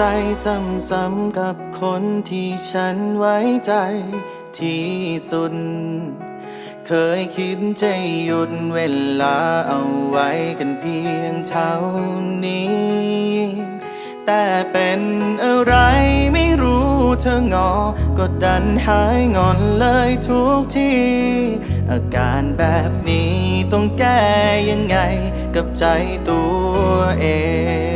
ใจซ้ำๆกับคนที่ฉันไว้ใจที่สุด เคยคิดจะหยุดเวลาเอาไว้กันเพียงเท่านี้ แต่เป็นอะไรไม่รู้เธองอกดดันหายงอนเลยทุกทีอาการแบบนี้ต้องแก้ยังไงกับใจตัวเอง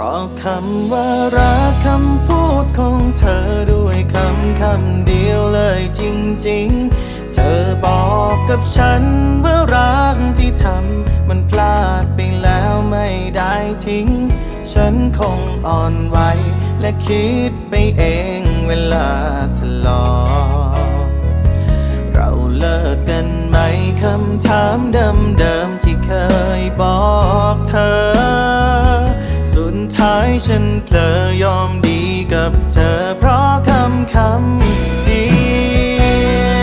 ราะคำว่ารักคำพูดของเธอด้วยคำคำเดียวเลยจริงๆ เธอบอกกับฉันว่ารักที่ทำมันพลาดไปแล้วไม่ได้ทิ้ง ฉันคงอ่อนไหวและคิดไปเองเวลาทะเลาะเราเลิกกันไหมคำถามเดิมๆที่เคยบอกเธอ ท้ายฉันเพลอยอมดีกับเธอเพราะคำคำเดี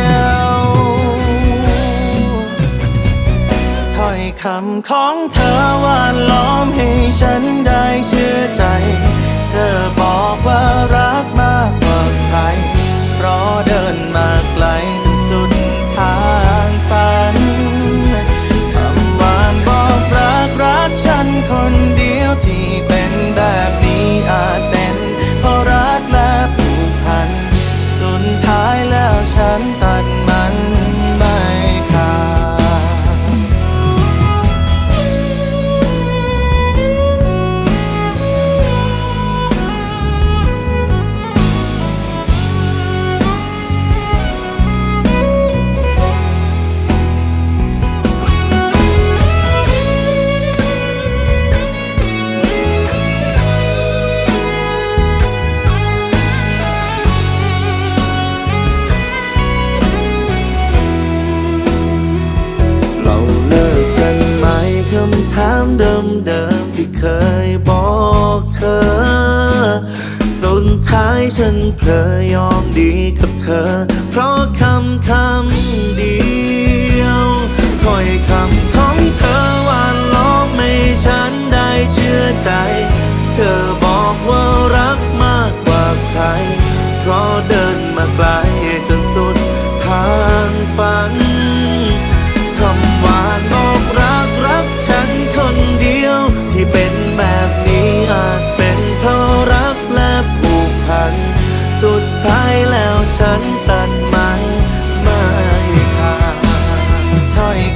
ยวถ้อยคำของเธอหว่านล้อมให้ฉันได้เชื่อใจ คำถามเดิมๆที่เคยบอกเธอ สุดท้ายฉันเพลยอมดีกับเธอ เพราะคำคำเดียวถ้อยคำของเธอหวานล้อมให้ฉันได้เชื่อใจ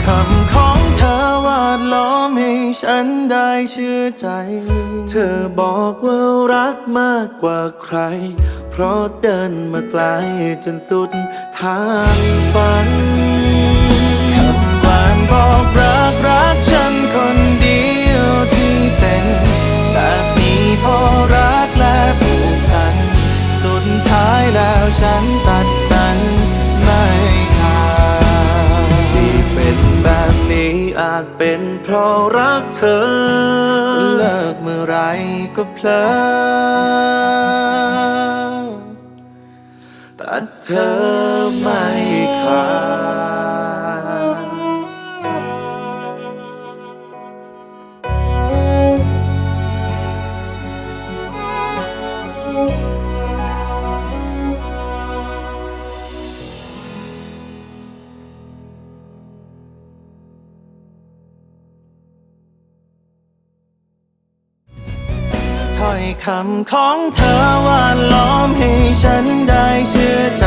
คำของเธอวาดล้อมให้ฉันได้เชื่อใจ เธอบอกว่ารักมากกว่าใคร เพราะเดินมาไกลจนสุดทางฝันคำหวานบอกรักรักฉันคนเดียวที่เป็นแบบนี้พราะรักและผูกพัน สุดท้ายแล้วฉันต จเป็นเพราะรักเธอ จะเลิกเมื่อไรก็เพลอตัดเธอไม่ขาด อยคำของเธอหวานล้อมให้ฉันได้เชื่อใจ